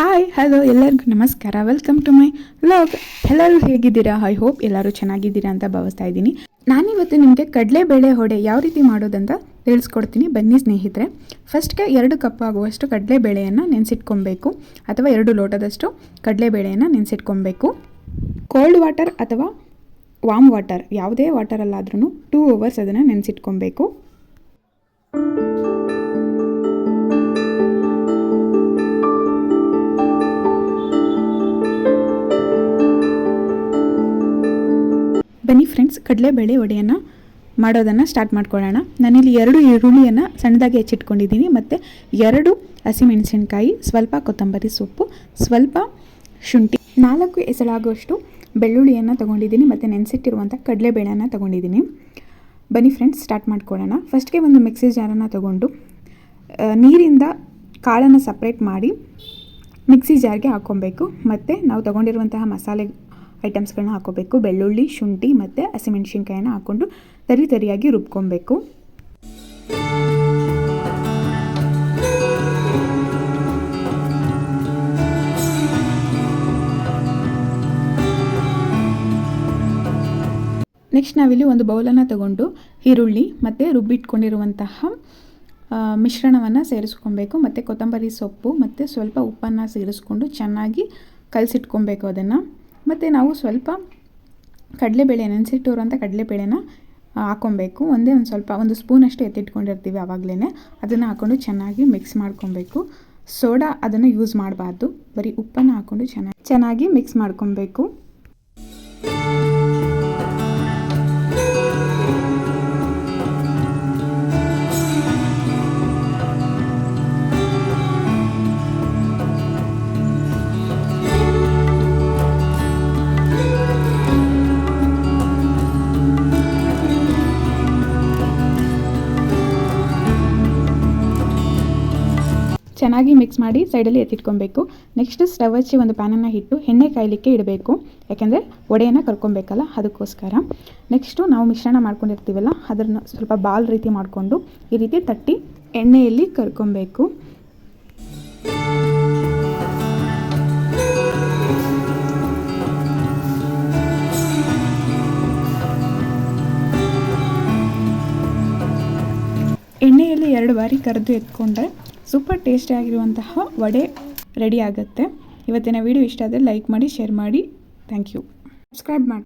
Hi hello ಎಲ್ಲರಿಗೂ ನಮಸ್ಕಾರ. Welcome to my vlog ಎಲ್ಲರೂ ಹೇಗಿದ್ದೀರಾ? ಐ ಹೋಪ್ ಎಲ್ಲರೂ ಚೆನ್ನಾಗಿದ್ದೀರಾ ಅಂತ ಭಾವಿಸ್ತಾ ಇದ್ದೀನಿ. ನಾನಿವತ್ತು ನಿಮಗೆ ಕಡಲೆಬೇಳೆ ಹೊಡೆ ಯಾವ ರೀತಿ ಮಾಡೋದಂತ ತಿಳಿಸ್ಕೊಡ್ತೀನಿ. ಬನ್ನಿ ಸ್ನೇಹಿತರೆ. ಫಸ್ಟ್ಗೆ ಎರಡು ಕಪ್ ಆಗುವಷ್ಟು ಕಡಲೆಬೇಳೆಯನ್ನು ನೆನೆಸಿಟ್ಕೊಬೇಕು. ಅಥವಾ ಎರಡು ಲೋಟದಷ್ಟು ಕಡಲೆಬೇಳೆಯನ್ನು ನೆನೆಸಿಟ್ಕೊಬೇಕು. ಕೋಲ್ಡ್ ವಾಟರ್ ಅಥವಾ ವಾಮ್ ವಾಟರ್ ಯಾವುದೇ ವಾಟರಲ್ಲಾದ್ರೂ ಟೂ ಅವರ್ಸ್ ಅದನ್ನು ನೆನೆಸಿಟ್ಕೊಬೇಕು. ಬನ್ನಿ ಫ್ರೆಂಡ್ಸ್ ಕಡಲೆಬೇಳೆ ವಡೆಯನ್ನು ಮಾಡೋದನ್ನು ಸ್ಟಾರ್ಟ್ ಮಾಡ್ಕೊಳ್ಳೋಣ. ನಾನಿಲ್ಲಿ ಎರಡು ಈರುಳ್ಳಿಯನ್ನು ಸಣ್ಣದಾಗಿ ಹೆಚ್ಚಿಟ್ಕೊಂಡಿದ್ದೀನಿ. ಮತ್ತು ಎರಡು ಹಸಿಮೆಣಸಿನ್ಕಾಯಿ, ಸ್ವಲ್ಪ ಕೊತ್ತಂಬರಿ ಸೊಪ್ಪು, ಸ್ವಲ್ಪ ಶುಂಠಿ. ನಾಲ್ಕು ಎಸಳಾಗುವಷ್ಟು ಬೆಳ್ಳುಳ್ಳಿಯನ್ನು ತೊಗೊಂಡಿದ್ದೀನಿ. ಮತ್ತು ನೆನೆಸಿಟ್ಟಿರುವಂಥ ಕಡಲೆಬೇಳೆಯನ್ನು ತೊಗೊಂಡಿದ್ದೀನಿ. ಬನ್ನಿ ಫ್ರೆಂಡ್ಸ್ ಸ್ಟಾರ್ಟ್ ಮಾಡ್ಕೊಳ್ಳೋಣ. ಫಸ್ಟ್ಗೆ ಒಂದು ಮಿಕ್ಸಿ ಜಾರನ್ನು ತೊಗೊಂಡು ನೀರಿಂದ ಕಾಳನ್ನು ಸಪ್ರೇಟ್ ಮಾಡಿ ಮಿಕ್ಸಿ ಜಾರ್ಗೆ ಹಾಕ್ಕೊಬೇಕು. ಮತ್ತು ನಾವು ತೊಗೊಂಡಿರುವಂತಹ ಮಸಾಲೆ ಐಟಮ್ಸ್ಗಳನ್ನ ಹಾಕೋಬೇಕು. ಬೆಳ್ಳುಳ್ಳಿ, ಶುಂಠಿ ಮತ್ತು ಹಸಿಮೆಣಸಿನ್ಕಾಯನ್ನ ಹಾಕ್ಕೊಂಡು ತರಿ ತರಿಯಾಗಿ ರುಬ್ಕೊಬೇಕು. ನೆಕ್ಸ್ಟ್ ನಾವಿಲ್ಲಿ ಒಂದು ಬೌಲನ್ನು ತಗೊಂಡು ಈರುಳ್ಳಿ ಮತ್ತು ರುಬ್ಬಿಟ್ಕೊಂಡಿರುವಂತಹ ಮಿಶ್ರಣವನ್ನು ಸೇರಿಸ್ಕೊಬೇಕು. ಮತ್ತು ಕೊತ್ತಂಬರಿ ಸೊಪ್ಪು ಮತ್ತು ಸ್ವಲ್ಪ ಉಪ್ಪನ್ನು ಸೇರಿಸ್ಕೊಂಡು ಚೆನ್ನಾಗಿ ಕಲಸಿಟ್ಕೊಬೇಕು ಅದನ್ನು. ಮತ್ತು ನಾವು ಸ್ವಲ್ಪ ಕಡಲೆಬೇಳೆ ನೆನೆಸಿಟ್ಟಿರುವಂಥ ಕಡಲೆಬೇಳೆನ ಹಾಕ್ಕೊಬೇಕು ಒಂದೇ ಒಂದು ಸ್ವಲ್ಪ, ಒಂದು ಸ್ಪೂನಷ್ಟು ಎತ್ತಿಟ್ಕೊಂಡಿರ್ತೀವಿ ಆವಾಗಲೇ ಅದನ್ನು ಹಾಕ್ಕೊಂಡು ಚೆನ್ನಾಗಿ ಮಿಕ್ಸ್ ಮಾಡ್ಕೊಬೇಕು. ಸೋಡಾ ಅದನ್ನು ಯೂಸ್ ಮಾಡಬಾರ್ದು. ಬರೀ ಉಪ್ಪನ್ನು ಹಾಕ್ಕೊಂಡು ಚೆನ್ನಾಗಿ ಚೆನ್ನಾಗಿ ಮಿಕ್ಸ್ ಮಾಡ್ಕೊಬೇಕು. ಚೆನ್ನಾಗಿ ಮಿಕ್ಸ್ ಮಾಡಿ ಸೈಡಲ್ಲಿ ಎತ್ತಿಟ್ಕೊಬೇಕು. ನೆಕ್ಸ್ಟ್ ಸ್ಟವ್ ಹಚ್ಚಿ ಒಂದು ಪ್ಯಾನನ್ನು ಇಟ್ಟು ಎಣ್ಣೆ ಕಾಯಲಿಕ್ಕೆ ಇಡಬೇಕು. ಯಾಕೆಂದರೆ ಒಡೆಯನ್ನು ಕರ್ಕೊಬೇಕಲ್ಲ, ಅದಕ್ಕೋಸ್ಕರ. ನೆಕ್ಸ್ಟು ನಾವು ಮಿಶ್ರಣ ಮಾಡ್ಕೊಂಡಿರ್ತೀವಲ್ಲ ಅದನ್ನು ಸ್ವಲ್ಪ ಬಾಲ್ ರೀತಿ ಮಾಡಿಕೊಂಡು ಈ ರೀತಿ ತಟ್ಟಿ ಎಣ್ಣೆಯಲ್ಲಿ ಕರ್ಕೊಬೇಕು. ಎಣ್ಣೆಯಲ್ಲಿ ಎರಡು ಬಾರಿ ಕರೆದು ಎತ್ಕೊಂಡ್ರೆ ಸೂಪರ್ ಟೇಸ್ಟಿಯಾಗಿರುವಂತಹ ವಡೆ ರೆಡಿ ಆಗುತ್ತೆ. ಇವತ್ತಿನ ವಿಡಿಯೋ ಇಷ್ಟ ಆದರೆ ಲೈಕ್ ಮಾಡಿ, ಶೇರ್ ಮಾಡಿ. Thank you. ಸಬ್ಸ್ಕ್ರೈಬ್ ಮಾಡಿ